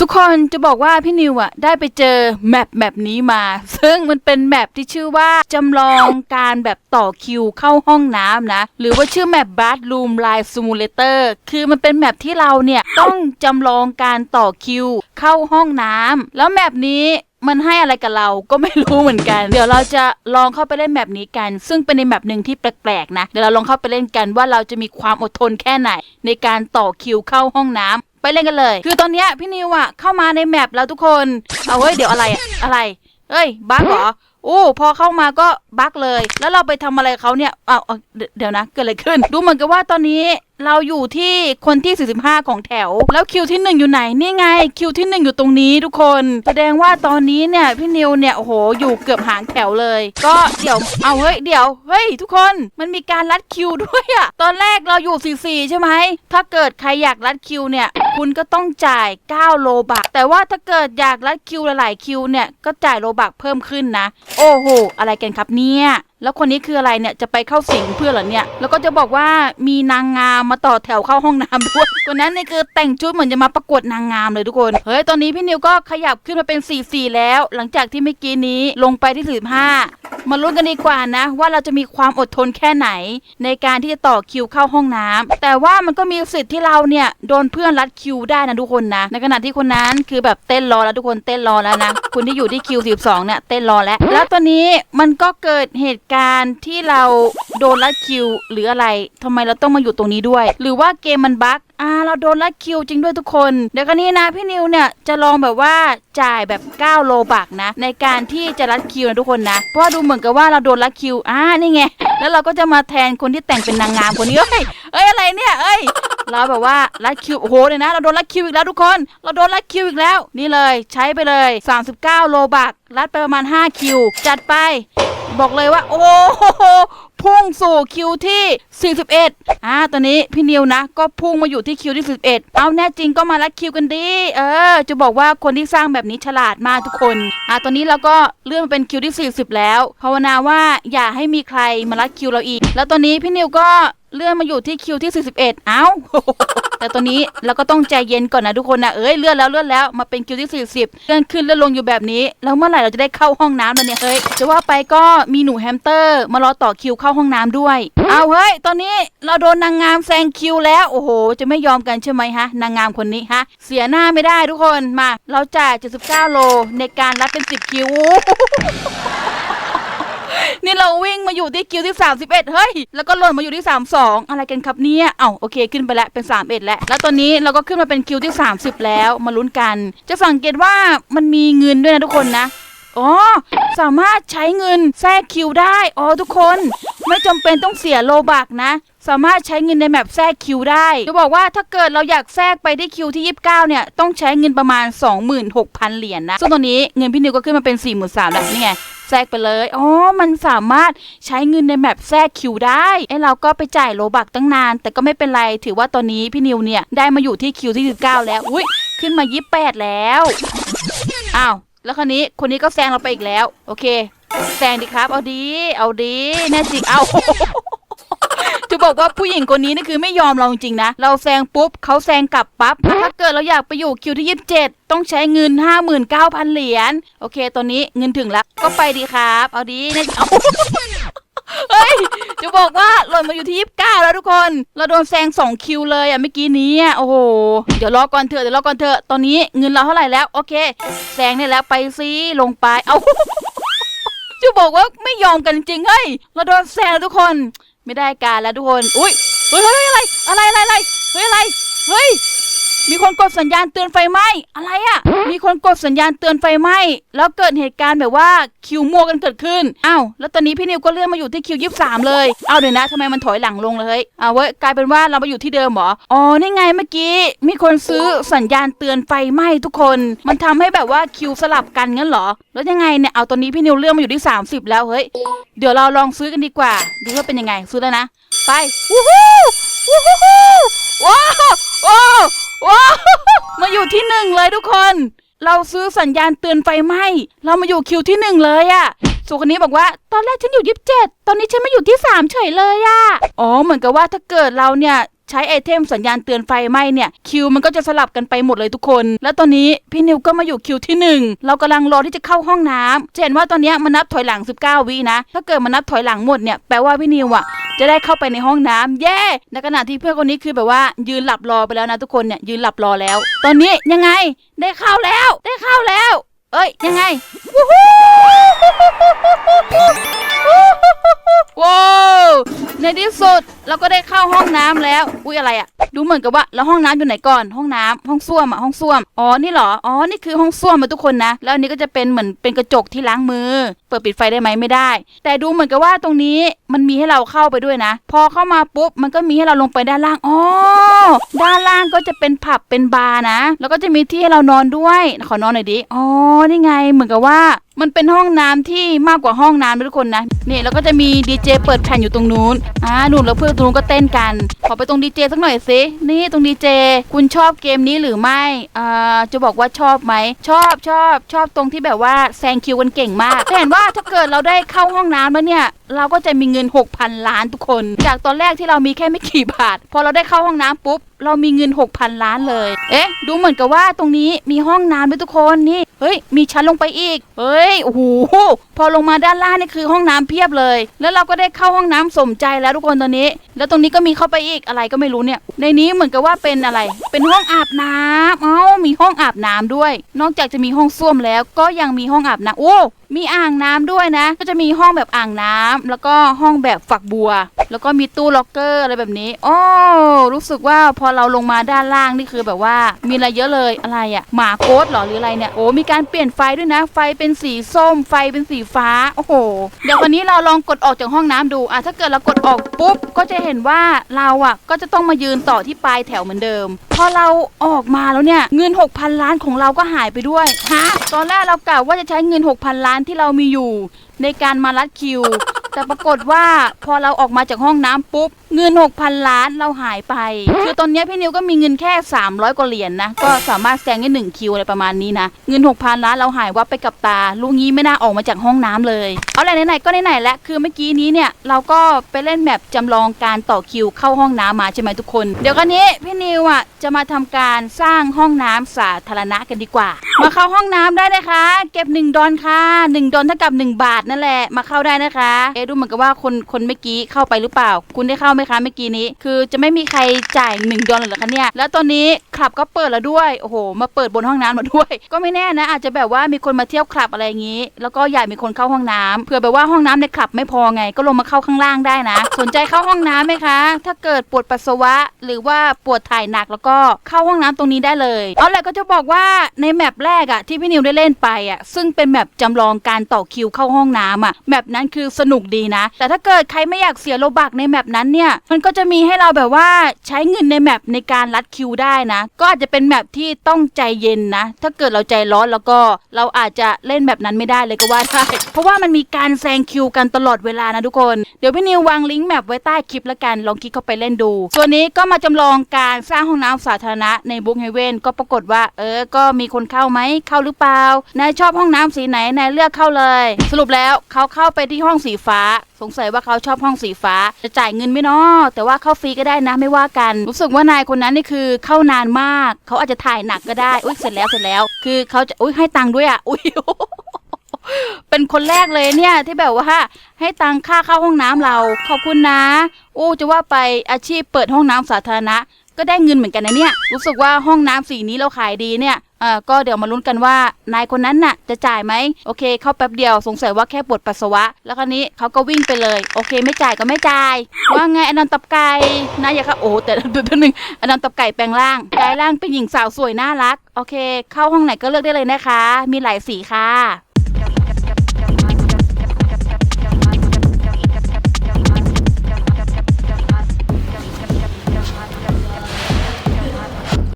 ทุกคนจะบอกว่าพี่นิวอะได้ไปเจอแมปแมปนี้มา ซึ่งมันเป็นแมปที่ชื่อว่าจำลองการแบบต่อคิวเข้าห้องน้ำนะ หรือว่าชื่อแมป Bathroom Line Simulator คือมันเป็นแมปที่เราเนี่ย ต้องจำลองการต่อคิวเข้าห้องน้ำแล้วแมปนี้มันให้อะไรกับเราก็ไม่รู้เหมือนกัน เดี๋ยวเราจะลองเข้าไปเล่นแมปนี้กัน ซึ่งเป็นในแมปหนึ่งที่แปลกๆนะ เดี๋ยวเราลองเข้าไปเล่นกันว่าเราจะมีความอดทนแค่ไหน ในการต่อคิวเข้าห้องน้ำ ไปเล่นกันเลย คือตอนนี้พี่นิวอะเข้ามาในแมปแล้วทุกคน เอาเฮ้ยเดี๋ยวอะไรอะอะไรเอ้ยบั๊กเหรออู้พอเข้ามาก็บั๊กเลย แล้วเราไปทำอะไรเขาเนี่ยเอาเดี๋ยวนะเกิดอะไรขึ้น ดูเหมือนกับว่าตอนนี้เราอยู่ที่คนที่ 45 ของแถว แล้วคิวที่หนึ่งอยู่ไหน นี่ไง คิวที่หนึ่งอยู่ตรงนี้ทุกคน แสดงว่าตอนนี้เนี่ย พี่นิวเนี่ย โอ้โห อยู่เกือบหางแถวเลย ก็เดี๋ยว เอาเฮ้ย เดี๋ยว เฮ้ย ทุกคน มันมีการรัดคิวด้วยอะตอนแรกเราอยู่ 44 ใช่ไหม ถ้าเกิดใครอยากรัดคิวเนี่ย คุณก็ต้องจ่าย 9 โลบัก แต่ว่าถ้าเกิดอยากรัดคิวหลายๆคิวเนี่ย ก็จ่ายโลบักเพิ่มขึ้นนะ โอ้โห อะไรกันครับเนี่ย แล้วคนนี้คืออะไรเนี่ยจะไปเข้าสิงเพื่อเหรอเนี่ย แล้วก็จะบอกว่ามีนางงามมาต่อแถวเข้าห้องน้ำด้วยคนนั้นนี่คือแต่งชุดเหมือนจะมาประกวดนางงามเลยทุกคน เฮ้ย ตอนนี้พี่นิวก็ขยับขึ้นมาเป็น 44 แล้ว หลังจากที่เมื่อกี้นี้ลงไปที่45มาลุ้นกันดีกว่านะ ว่าเราจะมีความอดทนแค่ไหน ในการที่จะต่อคิวเข้าห้องน้ำแต่ว่ามันก็มีสิทธิ์ที่เราเนี่ยโดนเพื่อนรัดคิวได้นะทุกคนนะ ในขณะที่คนนั้นคือแบบเต้นรอแล้วทุกคนเต้นรอแล้วนะคุณที่อยู่ที่คิว12เนี่ยเต้นรอแล้ว แล้วตอนนี้มันก็เกิดเหตุการณ์ที่เราโดนรัดคิว หรืออะไรทำไมเราต้องมาอยู่ตรงนี้ด้วย หรือว่าเกมมันบั๊กอ่าเราโดนรัดคิวจริงด้วยทุกคน เดี๋ยวกันนี้นะพี่นิวเนี่ยจะลองแบบว่าจ่ายแบบ 9 โลบักนะ ในการที่จะรัดคิวนะทุกคนนะเพราะว่าดูเหมือนกับว่าเราโดนรัดคิวอ่านี่ไงแล้วเราก็จะมาแทนคนที่แต่งเป็นนางงามคนนี้เอ้ยเอ้ยอะไรเนี่ยเอ้ยเราแบบว่ารัดคิวโอ้โหเลยนะ เราโดนรัดคิวอีกแล้วทุกคน เราโดนรัดคิวอีกแล้ว นี่เลยใช้ไปเลย 39 โลบักรัดไปประมาณ 5 คิว จัดไป บอกเลยว่า โอ้โหพุ่งสู่คิวที่ 41อ่าตอนนี้พี่นิวนะ ก็พุ่งมาอยู่ที่คิวที่ 11 เอาแน่จริงก็มารัดคิวกันดีเออ จะบอกว่าคนที่สร้างแบบนี้ฉลาดมากทุกคนอ่าตอนนี้เราก็เลื่อนมาเป็นคิวที่ 40 แล้วภาวนาว่าอย่าให้มีใครมารัดคิวเราอีก แล้วตอนนี้พี่นิวก็ เลื่อนมาอยู่ที่คิวที่ 41 เอ้า แต่ตอนนี้เราก็ต้องใจเย็นก่อนนะทุกคนนะ เอ้ยเลื่อนแล้วเลื่อนแล้วมาเป็นคิวที่ 40 เลื่อนขึ้นเลื่อนลงอยู่แบบนี้ แล้วเมื่อไหร่เราจะได้เข้าห้องน้ำแล้วเนี่ย เฮ้ย จะว่าไปก็มีหนูแฮมสเตอร์ มารอต่อคิวเข้าห้องน้ำด้วย เอาเฮ้ย ตอนนี้เราโดนนางงามแซงคิวแล้ว โอ้โห จะไม่ยอมกันใช่ไหมฮะ นางงามคนนี้ฮะ เสียหน้าไม่ได้ทุกคน มา เราจ่าย79โลในการรับเป็น 10 คิว นี่เราวิ่งมาอยู่ที่คิวที่ 31 เฮ้ย แล้วก็หล่นมาอยู่ที่ 32 อะไรกันครับเนี่ย เอ้าโอเคขึ้นไปแล้วเป็น 31 แล้ว แล้วตอนนี้เราก็ขึ้นมาเป็นคิวที่ 30 แล้วมาลุ้นกัน จะสังเกตว่ามันมีเงินด้วยนะทุกคนนะอ๋อสามารถใช้เงินแทรกคิวได้อ๋อทุกคนไม่จำเป็นต้องเสียโลบักนะ สามารถใช้เงินในแมปแทรกคิวได้จะบอกว่าถ้าเกิดเราอยากแทรกไปที่คิวที่ 29 เนี่ย ต้องใช้เงินประมาณ 26,000 เหรียญนะซึ่งตอนนี้เงินพี่นิวก็ขึ้นมาเป็น 43,000แล้วนี่ไง แทรกไปเลย อ๋อ มันสามารถใช้เงินในแมปแทรกคิวได้ไอ้เราก็ไปจ่ายโลบักตั้งนาน แต่ก็ไม่เป็นไร ถือว่าตอนนี้พี่นิวเนี่ยได้มาอยู่ที่คิวที่ 19 แล้ว อุ้ยขึ้นมา 28 แล้ว อ้าว แล้วคนนี้ คนนี้ก็แซงเราไปอีกแล้ว โอเค แซงดีครับ เอาดี เอาดี แน่จริง เอา บอกว่าผู้หญิงคนนี้นี่คือไม่ยอมเราจริงๆนะ เราแซงปุ๊บเขาแซงกลับปั๊บ ถ้าเกิดเราอยากไปอยู่คิวที่ 27 ต้องใช้เงิน 59,000 เหรียญ โอเค ตอนนี้เงินถึงแล้ว ก็ไปดีครับ เอาดีเนี่ยเอาเฮ้ย จะบอกว่าหล่นมาอยู่ที่ 29 แล้วทุกคน เราโดนแซง 2 คิวเลยอะเมื่อกี้นี้อะโอ้โห เดี๋ยวรอก่อนเถอะ เดี๋ยวรอก่อนเถอะ ตอนนี้เงินเราเท่าไหร่แล้ว โอเค แซงได้แล้วไปซิลงไป เอาจะบอกว่าไม่ยอมกันจริงเฮ้ย เราโดนแซงทุกคน ไม่ได้การแล้วทุกคน อุ้ยเฮ้ยเฮ้ยอะไร อะไรอะไรอะไร เฮ้ยอะไร เฮ้ย มีคนกดสัญญาณเตือนไฟไหม้อะไรอะ่ะมีคนกดสัญญาณเตือนไฟไหม้แล้วเกิดเหตุการณ์แบบว่าคิวมัวกันเกิดขึ้นอ้าวแล้วตอนนี้พี่นิวก็เลื่อนมาอยู่ที่คิวยี่สามเลยเอาเดี๋ยวนะทำไมมันถอยหลังลงเลยเฮ้ยเอาเว้ยกลายเป็นว่าเรามาอยู่ที่เดิมเหรออ๋อนี่ไงเมื่อกี้มีคนซื้อสัญญาณเตือนไฟไหม้ทุกคน มันทำให้แบบว่าคิวสลับกันงั้นเหรอ แล้วยังไงเนี่ยเอาตอนนี้พี่นิวเลื่อนมาอยู่ที่ 30 แล้วเฮ้ยเดี๋ยวเราลองซื้อกันดีกว่าดูว่าเป็นยังไงซื้อแล้วนะไปวู้ฮู้วู้ฮู้ว้าวว้ ว้าวมาอยู่ที่หนึ่งเลยทุกคน เราซื้อสัญญาณเตือนไฟไหม้เรามาอยู่คิวที่หนึ่งเลยอะสุคนนี้บอกว่าตอนแรกฉันอยู่ยี่สิบเจ็ดตอนนี้ฉันมาอยู่ที่สามเฉยเลยอะอ๋อเหมือนกับว่าถ้าเกิดเราเนี่ย ใช้ไอเทมสัญญาณเตือนไฟไหม้เนี่ยคิวมันก็จะสลับกันไปหมดเลยทุกคน แล้วตอนนี้พี่นิวก็มาอยู่คิวที่หนึ่งเรากำลังรอที่จะเข้าห้องน้ำจะเห็นว่าตอนนี้มันนับถอยหลัง 19 วินะ ถ้าเกิดมันนับถอยหลังหมดเนี่ยแปลว่าพี่นิวอะจะได้เข้าไปในห้องน้ำเย้ในขณะที่เพื่อนคนนี้คือแบบว่า ยืนหลับรอไปแล้วนะทุกคนเนี่ยยืนหลับรอแล้ว ตอนนี้ยังไงได้เข้าแล้ว ได้เข้าแล้ว เอ้ยยังไงวู้ฮู้ว้าวในที่สุด เราก็ได้เข้าห้องน้ำแล้ว อุ้ยอะไรอะดูเหมือนกับว่าแล้วห้องน้ำอยู่ไหนก่อน ห้องน้ำห้องส้วมอะห้องส้วม อ๋อ นี่เหรอ อ๋อ นี่คือห้องส้วมมาทุกคนนะ แล้วอันนี้ก็จะเป็นเหมือนเป็นกระจกที่ล้างมือ เปิดปิดไฟได้ไหมไม่ได้ แต่ดูเหมือนกับว่าตรงนี้มันมีให้เราเข้าไปด้วยนะ พอเข้ามาปุ๊บ มันก็มีให้เราลงไปด้านล่าง อ๋อ ด้านล่างก็จะเป็นผับเป็นบาร์นะ แล้วก็จะมีที่ให้เรานอนด้วย ขอนอนหน่อยดิ อ๋อ นี่ไง เหมือนกับว่า มันเป็นห้องน้ำที่มากกว่าห้องน้ำนะทุกคนนะนี่แล้วก็จะมีดีเจเปิดแผ่นอยู่ตรงนู้นอ่าหนู่นแล้วเพื่อนตรงนู้นก็เต้นกัน ขอไปตรงดีเจสักหน่อยสินี่ตรงดีเจคุณชอบเกมนี้หรือไม่อ่าจะบอกว่าชอบไหมชอบชอบชอบตรงที่แบบว่าแซงคิวกันเก่งมากแต่เห็นว่าถ้าเกิดเราได้เข้าห้องน้ำแล้วเนี่ยเราก็จะมีเงิน 6,000 ล้านทุกคน จากตอนแรกที่เรามีแค่ไม่กี่บาท พอเราได้เข้าห้องน้ำปุ๊บ เรามีเงิน 6,000 ล้านเลย เอ๊ะ ดูเหมือนกับว่าตรงนี้มีห้องน้ำด้วยทุกคนนี่ เฮ้ย มีชั้นลงไปอีก เฮ้ย โอ้โห พอลงมาด้านล่างนี่คือห้องน้ำเพียบเลย แล้วเราก็ได้เข้าห้องน้ำสมใจแล้วทุกคนตอนนี้ แล้วตรงนี้ก็มีเข้าไปอีกอะไรก็ไม่รู้เนี่ย ในนี้เหมือนกับว่าเป็นอะไร เป็นห้องอาบน้ำเอ้า มีห้องอาบน้ำด้วย นอกจากจะมีห้องส้วมแล้วก็ยังมีห้องอาบน้ำโอ้มีอ่างน้ำด้วยนะ ก็จะมีห้องแบบอ่างน้ำแล้วก็ห้องแบบฝักบัว แล้วก็มีตู้ล็อกเกอร์อะไรแบบนี้ โอ้รู้สึกว่าพอเราลงมาด้านล่างนี่คือแบบว่ามีอะไรเยอะเลยอะไรอะ่ะหมาโค้ดหรอหรืออะไรเนี่ยโอ้มีการเปลี่ยนไฟด้วยนะ ไฟเป็นสีส้ม ไฟเป็นสีฟ้าโอ้โหเดี๋ยววันนี้เราลองกดออกจากห้องน้ำดูอะถ้าเกิดเรากดออกปุ๊บก็จะเห็นว่าเราอะก็จะต้องมายืนต่อที่ปลายแถวเหมือนเดิม พอเราออกมาแล้วเนี่ยเงิน 6,000 ล้านของเราก็หายไปด้วยฮะตอนแรกเรากะว่าจะใช้เงิน 6,000 ล้านที่เรามีอยู่ในการมารัดคิว แต่ปรากฏว่าพอเราออกมาจากห้องน้ำปุ๊บ เงิน 6,000 ล้านเราหายไป คือตอนนี้พี่นิวก็มีเงินแค่ 300 กว่าเหรียญนะ ก็สามารถแซงได้1คิวอะไรประมาณนี้นะ เงิน 6,000 ล้านเราหายวับไปกับตา ลูกงี้ไม่น่าออกมาจากห้องน้ำเลย เอาอะไรไหนๆก็ไหนๆแล้วคือเมื่อกี้นี้เนี่ยเราก็ไปเล่นแมปจำลองการต่อคิวเข้าห้องน้ำมาใช่ไหมทุกคน เดี๋ยวกันนี้พี่นิวอะจะมาทำการสร้างห้องน้ำสาธารณะกันดีกว่า มาเข้าห้องน้ำได้นะคะ เก็บ 1 ดอลค่ะ 1 ดอลเท่ากับ 1 บาทนั่นแหละมาเข้าได้นะคะ เอ๊ะดูเหมือนกับว่าคนคนเมื่อกี้เข้าไปหรือเปล่า คุณได้เข้าไหมคะเมื่อกี้นี้ คือจะไม่มีใครจ่าย 1 ดอลเลยเหรอคะเนี่ย แล้วตอนนี้คลับก็เปิดแล้วด้วยโอ้โห มาเปิดบนห้องน้ำมาด้วย ก็ไม่แน่นะ อาจจะแบบว่ามีคนมาเที่ยวคลับอะไรอย่างนี้ แล้วก็อยากมีคนเข้าห้องน้ำเผื่อแบบว่าห้องน้ำในคลับไม่พอไง ก็ลงมาเข้าข้างล่างได้นะ สนใจเข้าห้องน้ำไหมคะ ถ้าเกิดปวดปัสสาวะ หรือว่าปวดถ่ายหนักแล้วก็เข้าห้องน้ำตรงนี้ได้เลยเอาแหละก็จะบอกว่าในแมปแรกอะที่พี่นิวได้เล่นไปอะซึ่งเป็นแมปจำลองการต่อคิวเข้าห้องน้ำอะแมปนั้นคือสนุกดีนะ แต่ถ้าเกิดใครไม่อยากเสียโลบักในแมปนั้นเนี่ย มันก็จะมีให้เราแบบว่าใช้เงินในแมปในการรัดคิวได้นะ ก็อาจจะเป็นแมปที่ต้องใจเย็นนะ ถ้าเกิดเราใจร้อนแล้วก็เราอาจจะเล่นแบบนั้นไม่ได้เลยก็ว่าได้เพราะว่ามันมีการแซงคิวกันตลอดเวลานะทุกคน เดี๋ยวพี่นิววางลิงก์แมปไว้ใต้คลิปและกันลองคลิกเข้าไปเล่นดู ส่วนนี้ก็มาจำลองการสร้างห้องน้ำสาธารณะในบุ๊กเฮเว่นก็ปรากฏว่า เออ ก็มีคนเข้าไหมเข้าหรือเปล่านายชอบห้องน้ำสีไหนนายเลือกเข้าเลย สรุปแล้วเขาเข้าไปที่ห้องสีฟ้า สงสัยว่าเขาชอบห้องสีฟ้า จะจ่ายเงินไม่นาะแต่ว่าเข้าฟรีก็ได้นะไม่ว่ากัน รู้สึกว่านายคนนั้นนี่คือเข้านานมาก เขาอาจจะถ่ายหนักก็ได้ อุ้ยเสร็จแล้วเสร็จแล้ว คือเขาจะอุ้ยให้ตังค์ด้วยอะอุ้ยเป็นคนแรกเลยเนี่ยที่แบบว่าให้ตังค่าเข้าห้องน้ำเรา ขอบคุณนะโอ้จะว่าไปอาชีพเปิดห้องน้ำสาธารณะ ก็ได้เงินเหมือนกันนะเนี่ย รู้สึกว่าห้องน้ำสีนี้เราขายดีเนี่ย ออก็เดี๋ยวมาลุ้นกันว่านายคนนั้นน่ะ จะจ่ายไหมโอเค เข้าแป๊บเดียวสงสัยว่าแค่ปวดปัสสาวะ แล้วคราวนี้เขาก็วิ่งไปเลย โอเค ไม่จ่ายก็ไม่จ่าย ว่าไงอนันต์ตับไก่นายอย่าค่ะโอ้แต่เดี๋ยวหนึ่งอนันต์ตับไก่แปลงร่างกลายร่างเป็นหญิงสาวสวยน่ารัก โอเค เข้าห้องไหนก็เลือกได้เลยนะคะ มีหลายสีค่ะ